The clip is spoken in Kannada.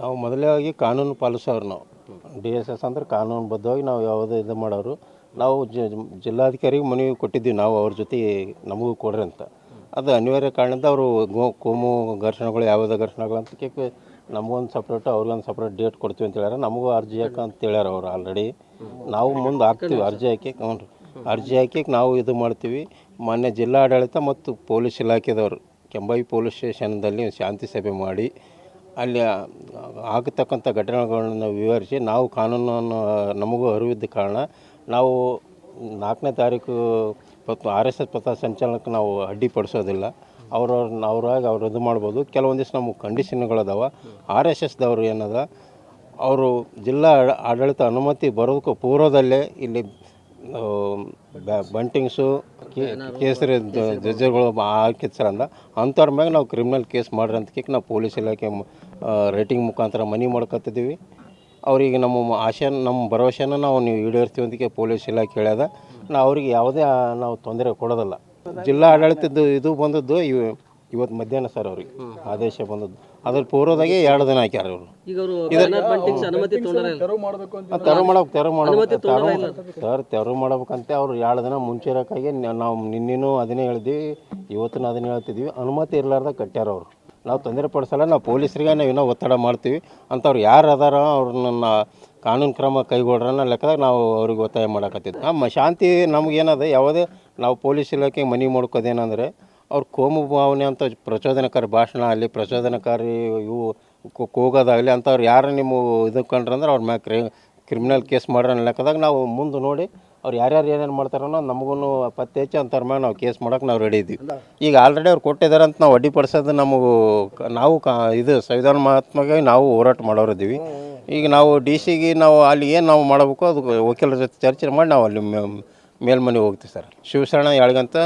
ನಾವು ಮೊದಲಾಗಿ ಕಾನೂನು ಪಾಲಿಸೋರು ನಾವು. ಡಿ ಎಸ್ ಎಸ್ ಅಂದ್ರೆ ಕಾನೂನುಬದ್ಧವಾಗಿ ನಾವು ಯಾವುದೇ ಇದು ಮಾಡೋರು. ನಾವು ಜ ಜಿಲ್ಲಾಧಿಕಾರಿಗೆ ಮನವಿ ಕೊಟ್ಟಿದ್ದೀವಿ ನಾವು ಅವ್ರ ಜೊತೆ ನಮಗೂ ಕೊಡ್ರಿ ಅಂತ. ಅದು ಅನಿವಾರ್ಯ ಕಾರಣದಿಂದ ಅವರು ಗೋ, ಕೋಮು ಘರ್ಷಣೆಗಳು ಯಾವುದೇ ಘರ್ಷಣೆಗಳು ಅಂತ ಕೇಳಿ ನಮಗೊಂದು ಸಪ್ರೇಟ್ ಅವ್ರಿಗೊಂದು ಸಪ್ರೇಟ್ ಡೇಟ್ ಕೊಡ್ತೀವಿ ಅಂತ ಹೇಳ್ಯಾರ. ನಮಗೂ ಅರ್ಜಿ ಹಾಕ ಅಂತ ಹೇಳ್ಯಾರ ಅವ್ರು ಆಲ್ರೆಡಿ ನಾವು ಮುಂದೆ ಹಾಕ್ತೀವಿ ಅರ್ಜಿ ಹಾಕಿ, ಹ್ಞೂ ಅರ್ಜಿ ಹಾಕಿ ನಾವು ಇದು ಮಾಡ್ತೀವಿ. ಮೊನ್ನೆ ಜಿಲ್ಲಾಡಳಿತ ಮತ್ತು ಪೊಲೀಸ್ ಇಲಾಖೆದವರು ಕೆಂಬಾಯಿ ಪೊಲೀಸ್ ಸ್ಟೇಷನ್ದಲ್ಲಿ ಶಾಂತಿ ಸಭೆ ಮಾಡಿ ಅಲ್ಲಿ ಆಗತಕ್ಕಂಥ ಘಟನೆಗಳನ್ನು ವಿವರಿಸಿ ನಾವು ಕಾನೂನನ್ನು, ನಮಗೂ ಅರಿವಿದ್ದ ಕಾರಣ ನಾವು ನಾಲ್ಕನೇ ತಾರೀಕು ಪತ್ ಆರ್ ಎಸ್ ಎಸ್ ಪಥ ಸಂಚಲನಕ್ಕೆ ನಾವು ಅಡ್ಡಿಪಡಿಸೋದಿಲ್ಲ. ಅವ್ರವ್ರನ್ನ ಅವ್ರಾಗಿ ಅವ್ರು ಇದು ಮಾಡ್ಬೋದು. ಕೆಲವೊಂದಿಷ್ಟು ನಮಗೆ ಕಂಡೀಷನ್ಗಳದಾವ. ಆರ್ ಎಸ್ ಎಸ್ದವ್ರು ಏನದ, ಅವರು ಜಿಲ್ಲಾ ಆಡಳಿತ ಅನುಮತಿ ಬರೋದಕ್ಕೂ ಪೂರ್ವದಲ್ಲೇ ಇಲ್ಲಿ ಬಂಟಿಂಗ್ಸು ಕೇಸರಿ ಜಜ್ಜರ್ಗಳು ಅಂದ ಅಂಥವ್ರ ಮ್ಯಾಗ ನಾವು ಕ್ರಿಮಿನಲ್ ಕೇಸ್ ಮಾಡ್ರಿ ಅಂತ ನಾವು ಪೊಲೀಸ್ ಇಲಾಖೆ ರೇಟಿಂಗ್ ಮುಖಾಂತರ ಮನಿ ಮಾಡ್ಕೊತಿದ್ದೀವಿ. ಅವ್ರಿಗೆ ನಮ್ಮ ಆಶೆ, ನಮ್ಮ ಭರವಸೆನ ನಾವು ನೀವು ಈಡೇರ್ತೀವಿ ಅಂತ ಪೊಲೀಸ್ ಇಲಾಖೆ ಹೇಳ್ಯದ. ನಾವು ಅವ್ರಿಗೆ ಯಾವುದೇ ನಾವು ತೊಂದರೆ ಕೊಡೋದಲ್ಲ. ಜಿಲ್ಲಾ ಆಡಳಿತದ್ದು ಇದು ಬಂದದ್ದು ಇವ್ ಇವತ್ತು ಮಧ್ಯಾಹ್ನ ಸರ್ ಅವ್ರಿಗೆ ಆದೇಶ ಬಂದದ್ದು. ಅದ್ರ ಪೂರ್ವದಾಗೆ ಎರಡು ದಿನ ಹಾಕ್ಯಾರ ಅವರು ಈಗ ಅವರು? ತೆರವು ಮಾಡಬೇಕು ತೆರವು ಮಾಡ್ಬೇಕು ತೆರವು ಸರ್ ತೆರವು ಮಾಡ್ಬೇಕಂತ ಅವ್ರು ಎರಡು ದಿನ ಮುಂಚೆ ಇರೋಕ್ಕಾಗಿ ನಾವು ನಿನ್ನೆನೂ ಅದನ್ನೇ ಹೇಳಿದ್ವಿ ಇವತ್ತಿನ ಅದನ್ನೇ ಹೇಳ್ತಿದ್ವಿ. ಅನುಮತಿ ಇರಲಾರ್ದ ಕಟ್ಟ್ಯಾರ ಅವರು. ನಾವು ತೊಂದರೆ ಪಡಿಸಲ್ಲ ನಾವು ಪೊಲೀಸರಿಗೆ ನಾವು ಇನ್ನೂ ಒತ್ತಡ ಮಾಡ್ತೀವಿ. ಅಂಥವ್ರು ಯಾರು ಅದಾರ ಅವ್ರನ್ನ ಕಾನೂನು ಕ್ರಮ ಕೈಗೊಳ್ರನ್ನ ಲೆಕ್ಕದಾಗ ನಾವು ಅವ್ರಿಗೆ ಒತ್ತಾಯ ಮಾಡಕತ್ತಿದ್ವಿ. ನಮ್ಮ ಶಾಂತಿ ನಮಗೇನದ ಯಾವುದೇ ನಾವು ಪೊಲೀಸ್ ಇಲಾಖೆಗೆ ಮನವಿ ಮಾಡ್ಕೋದೇನಂದರೆ ಅವ್ರ ಕೋಮು ಭಾವನೆ ಅಂತ ಪ್ರಚೋದನಕಾರಿ ಭಾಷಣ ಆಗಲಿ ಪ್ರಚೋದನಕಾರಿ ಇವು ಕೂಗೋದಾಗಲಿ ಅಂಥವ್ರು ಯಾರು ನಿಮ್ಮ ಇದು ಕಂಡ್ರಂದ್ರೆ ಅವ್ರ ಮ್ಯಾಲೆ ಕ್ರಿ ಕ್ರಿಮಿನಲ್ ಕೇಸ್ ಮಾಡ್ರನ್ನ ಲೆಕ್ಕದಾಗ ನಾವು ಮುಂದೆ ನೋಡಿ ಅವ್ರು ಯಾರ್ಯಾರು ಏನೇನು ಮಾಡ್ತಾರೋ ನಮಗೂ ಪತ್ತೆ ಹೆಚ್ಚು ಅಂಥವ್ರ ನಾವು ಕೇಸ್ ಮಾಡೋಕೆ ನಾವು ರೆಡಿ ಇದ್ದೀವಿ. ಈಗ ಆಲ್ರೆಡಿ ಅವ್ರು ಕೊಟ್ಟಿದ್ದಾರೆ ಅಂತ ನಾವು ಅಡ್ಡಿಪಡಿಸೋದು ನಮಗೂ ನಾವು ಕಾ ಇದು ಸಂವಿಧಾನ ಮಹಾತ್ಮಗೆ ನಾವು ಹೋರಾಟ ಮಾಡೋರಿದ್ದೀವಿ ಈಗ ನಾವು ಡಿ ಸಿಗೆ ನಾವು ಅಲ್ಲಿ ಏನು ನಾವು ಮಾಡಬೇಕು ಅದು ವಕೀಲರ ಜೊತೆ ಚರ್ಚೆ ಮಾಡಿ ನಾವು ಅಲ್ಲಿ ಮೇಲ್ಮನೆಗೆ ಮೇಲ್ಮನೆ ಹೋಗ್ತೀವಿ ಸರ್. ಶಿವಶರಣ ಯಾಳ್ಗಂತ